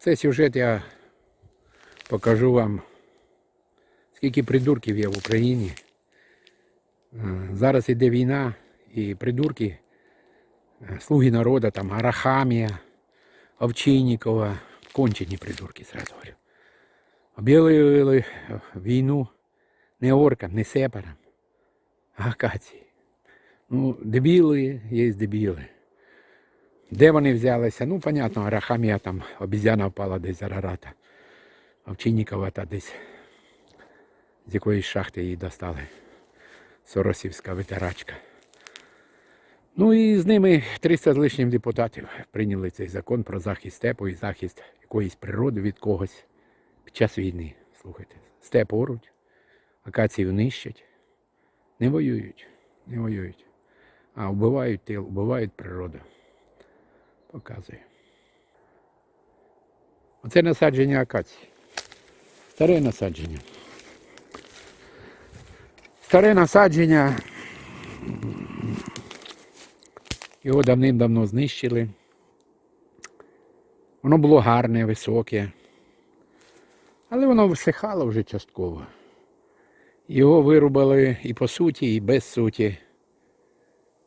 Цей сюжет я покажу вам, скільки придурків є в Україні. Е, Зараз іде війна і придурки, е, слуги народу, там Арахамія, Овчинникова, кончені придурки, сразу говорю. Об'явили війну не оркам, не сепарам, а акації. Ну, дебіли є дебіли. Де вони взялися? Ну, понятно, Арахамія там обізяна впала десь з Арарата. Овчинникова та десь з якоїсь шахти її достали. Соросівська ветерачка. Ну і з ними 300 з лишнім депутатів прийняли цей закон про захист степу і захист якоїсь природи від когось під час війни. Слухайте, степ оруть, акацію нищать, не воюють, не воюють, а вбивають тил, вбивають природу. Показую. Оце насадження акації. Старе насадження. Старе насадження. Його давним-давно знищили. Воно було гарне, високе. Але воно висихало вже частково. Його вирубали і по суті, і без суті.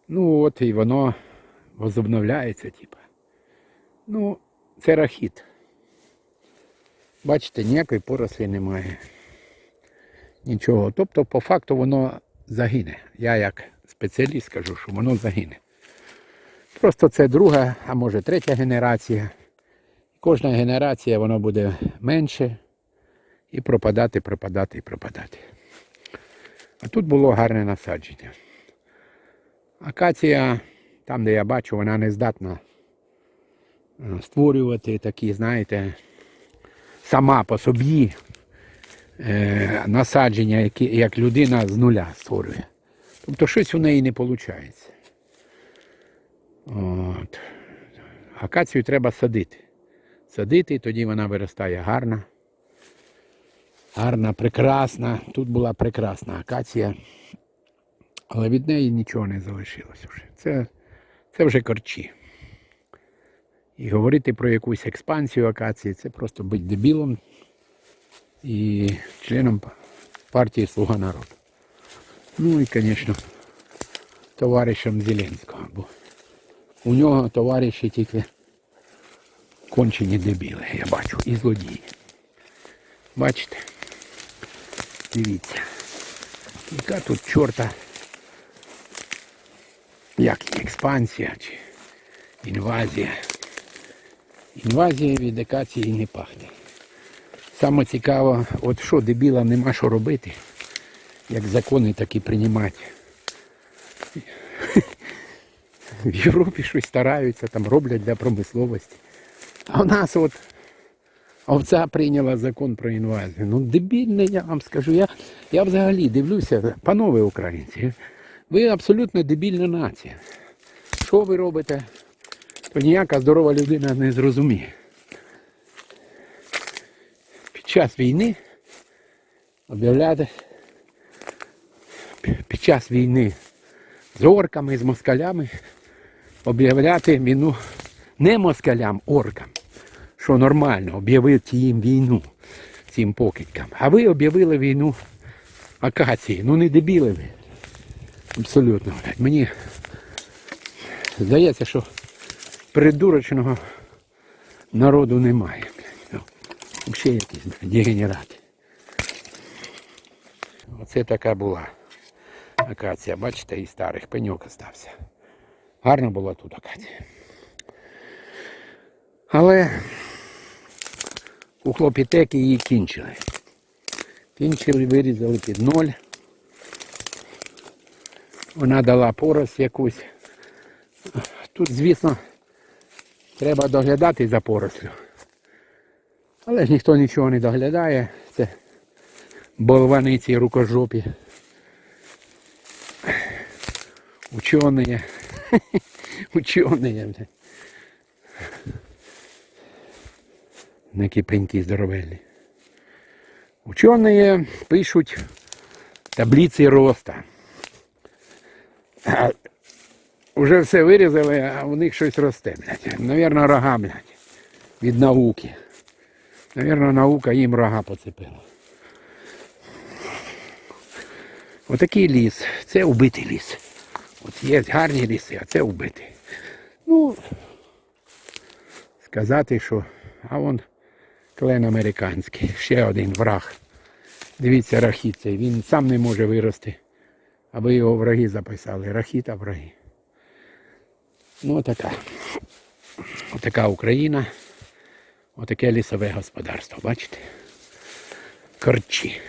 Ну от і воно возобновляється, типа. Ну, це рахіт. Бачите, ніякої порослі немає. Нічого. Тобто, по факту воно загине. Я як спеціаліст скажу, що воно загине. Просто це друга, а може третя генерація. Кожна генерація воно буде менше і пропадати, пропадати і пропадати. А тут було гарне насадження. Акація, там, де я бачу, вона не здатна створювати такі, знаєте, сама по собі е, насадження, які, як людина з нуля створює. Тобто щось у неї не виходить. От. Акацію треба садити. Садити, тоді вона виростає гарна. Гарна, прекрасна. Тут була прекрасна акація. Але від неї нічого не залишилось вже. Це, це вже корчі. І говорити про якусь експансію акації це просто бути дебілом і членом партії Слуга народу. Ну і, звісно, товаришем Зеленського. Бо у нього товариші тільки кончені дебіли, я бачу, і злодії. Бачите? Дивіться. Яка тут чорта. Як експансія чи інвазія. Інвазія від акації не пахне. Саме цікаво, от що дебілам нема що робити, як закони такі приймати. В Європі щось стараються, там роблять для промисловості. А в нас от овця прийняла закон про інвазію. Ну дебільне, я вам скажу. Я, я взагалі дивлюся, панове українці, ви абсолютно дебільна нація. Що ви робите? Ніяка здорова людина не зрозуміє. Під час війни об'являти під час війни з орками, з москалями об'являти війну не москалям, оркам, що нормально, об'явити їм війну цим покидькам. А ви об'явили війну акації. Ну не дебіли ви. Абсолютно. Мені здається, що придурочного народу немає. Взагалі якісь дегенерати. Оце така була акація, бачите, і старих пеньок остався. Гарна була тут акація. Але у хлопітеки її кінчили. Кінчили, вирізали під ноль. Вона дала порость якусь. Тут, звісно, треба доглядати за порослю. Але ж ніхто нічого не доглядає. Це болваниці рукожопі. Учені. Учені. бля. Які пеньки здоровельні. Учені пишуть таблиці роста. Уже все вирізали, а у них щось росте, блядь. Навірно, рога, блядь. Від науки. Навірно, наука їм рога поцепила. Отакий ліс. Це убитий ліс. От є гарні ліси, а це убитий. Ну, сказати, що. А вон клен американський, ще один враг. Дивіться, рахіт цей. Він сам не може вирости, аби його враги записали. Рахіт, а враги. Ну, отака. Отака Україна. Отаке лісове господарство, бачите? Корчі.